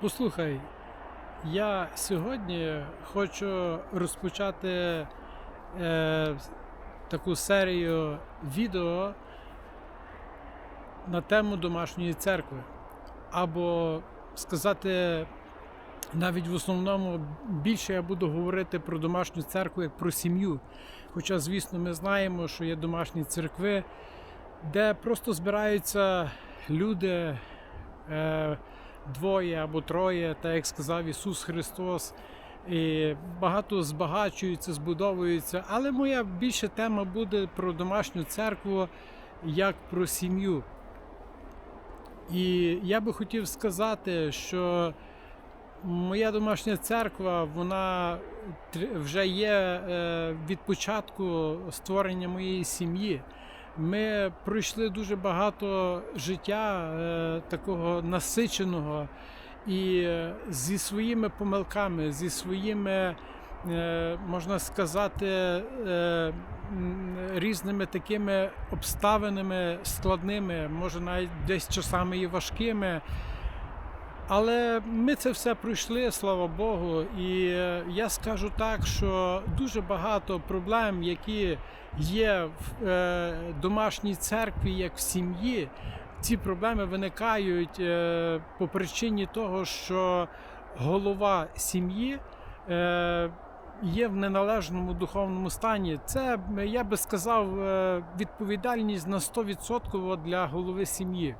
Послухай, я сьогодні хочу розпочати е, таку серію відео на тему домашньої церкви. Або сказати, навіть в основному більше я буду говорити про домашню церкву як про сім'ю. Хоча, звісно, ми знаємо, що є домашні церкви, де просто збираються люди. Е, двоє або троє, так як сказав Ісус Христос. І багато збагачуються, збудовуються. Але моя більша тема буде про домашню церкву як про сім'ю. І я би хотів сказати, що моя домашня церква, вона вже є е, від початку створення моєї сім'ї. Ми пройшли дуже багато життя е, такого насиченого і е, зі своїми помилками, зі своїми, е, можна сказати, е, різними такими обставинами складними, може навіть десь часами і важкими. Але ми це все пройшли, слава Богу. І е, я скажу так, що дуже багато проблем, які є в е, домашній церкві, як в сім'ї, ці проблеми виникають е, по причині того, що голова сім'ї є в неналежному духовному стані. Це, я би сказав, відповідальність на 100% для голови сім'ї.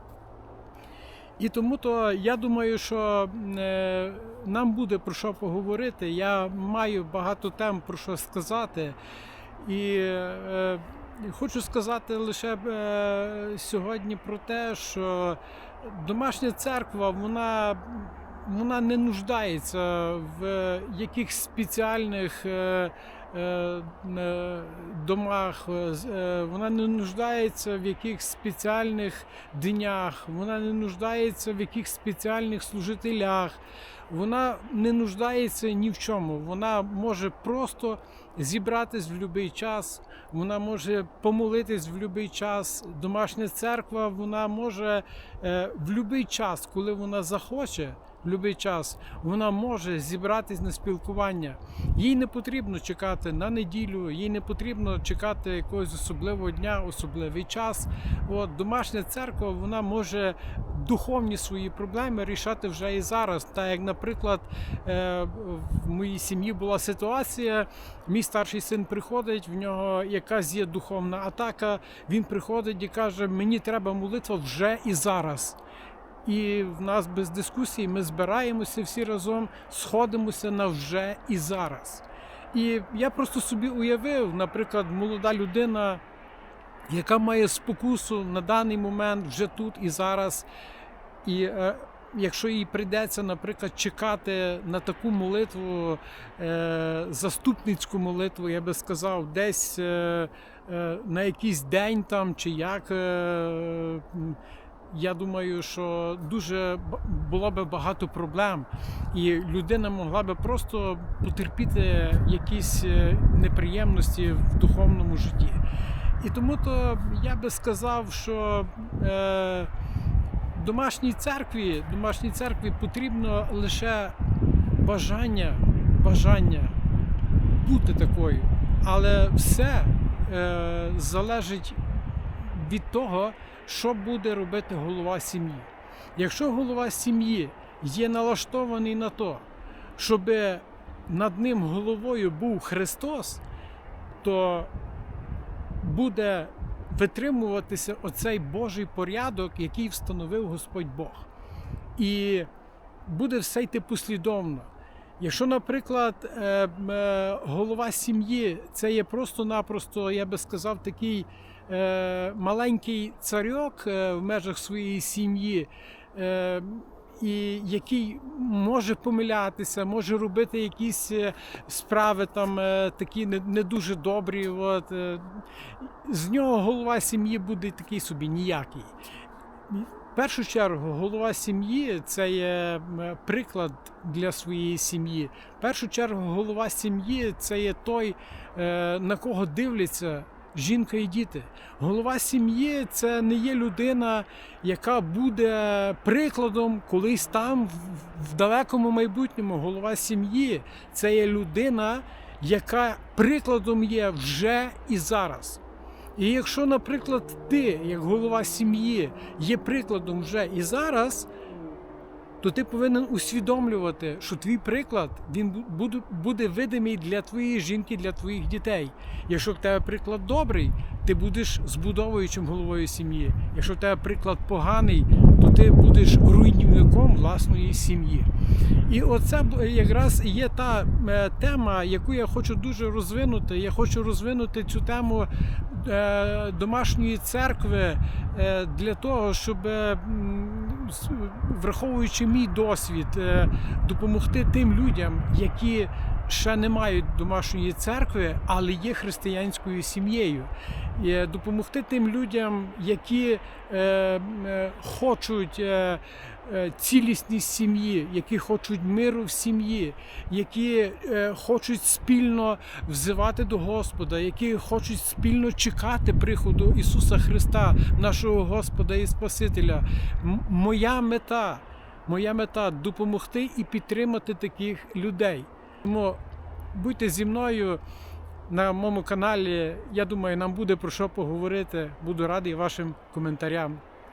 І тому то я думаю, що е, нам буде про що поговорити. Я маю багато тем про що сказати. І е, хочу сказати лише е, сьогодні про те, що домашня церква, вона, вона не нуждається в якихось спеціальних. Е, домах, е, е, вона не нуждається в якихось спеціальних днях, вона не нуждається в якихось спеціальних служителях, вона не нуждається ні в чому. Вона може просто зібратись в будь-який час, вона може помолитись в будь-який час. Домашня церква вона може в будь-який час, коли вона захоче. В будь-який час вона може зібратись на спілкування. Їй не потрібно чекати на неділю, їй не потрібно чекати якогось особливого дня, особливий час. От домашня церква вона може духовні свої проблеми рішати вже і зараз. Так як, наприклад, е, в моїй сім'ї була ситуація, мій старший син приходить, в нього якась є духовна атака. Він приходить і каже: Мені треба молитва вже і зараз. І в нас без дискусій ми збираємося всі разом, сходимося на вже і зараз. І я просто собі уявив, наприклад, молода людина, яка має спокусу на даний момент вже тут і зараз. І е, якщо їй прийдеться, наприклад, чекати на таку молитву, е, заступницьку молитву, я би сказав, десь е, е, на якийсь день там чи як. Е, я думаю, що дуже було би багато проблем, і людина могла би просто потерпіти якісь е, неприємності в духовному житті. І тому то я би сказав, що е, домашній церкві, домашній церкві потрібно лише бажання, бажання бути такою. Але все е, залежить від того, що буде робити голова сім'ї. Якщо голова сім'ї є налаштований на то, щоб над ним головою був Христос, то буде витримуватися оцей Божий порядок, який встановив Господь Бог. І буде все йти послідовно. Якщо, наприклад, е, е, голова сім'ї це є просто-напросто, я би сказав, такий маленький царьок е, в межах своєї сім'ї, е, і який може помилятися, може робити якісь е, справи там е, такі не, дуже добрі. От, е, з нього голова сім'ї буде такий собі ніякий. В першу чергу, голова сім'ї це є приклад для своєї сім'ї. В першу чергу, голова сім'ї це є той, е, на кого дивляться жінка і діти. Голова сім'ї це не є людина, яка буде прикладом колись там, в- далекому майбутньому. Голова сім'ї це є людина, яка прикладом є вже і зараз. І якщо, наприклад, ти, як голова сім'ї, є прикладом вже і зараз, то ти повинен усвідомлювати, що твій приклад він буде, видимий для твоєї жінки, для твоїх дітей. Якщо в тебе приклад добрий, ти будеш збудовуючим головою сім'ї. Якщо в тебе приклад поганий, то ти будеш руйнівником власної сім'ї. І оце б- якраз є та е, тема, яку я хочу дуже розвинути. Я хочу розвинути цю тему е, домашньої церкви е, для того, щоб, е, враховуючи мій досвід, е, допомогти тим людям, які ще не мають домашньої церкви, але є християнською сім'єю. Е, допомогти тим людям, які е, е, хочуть. Цілісність сім'ї, які хочуть миру в сім'ї, які хочуть спільно взивати до Господа, які хочуть спільно чекати приходу Ісуса Христа, нашого Господа і Спасителя. Моя мета, моя мета допомогти і підтримати таких людей. Тому будьте зі мною на моєму каналі. Я думаю, нам буде про що поговорити. Буду радий вашим коментарям.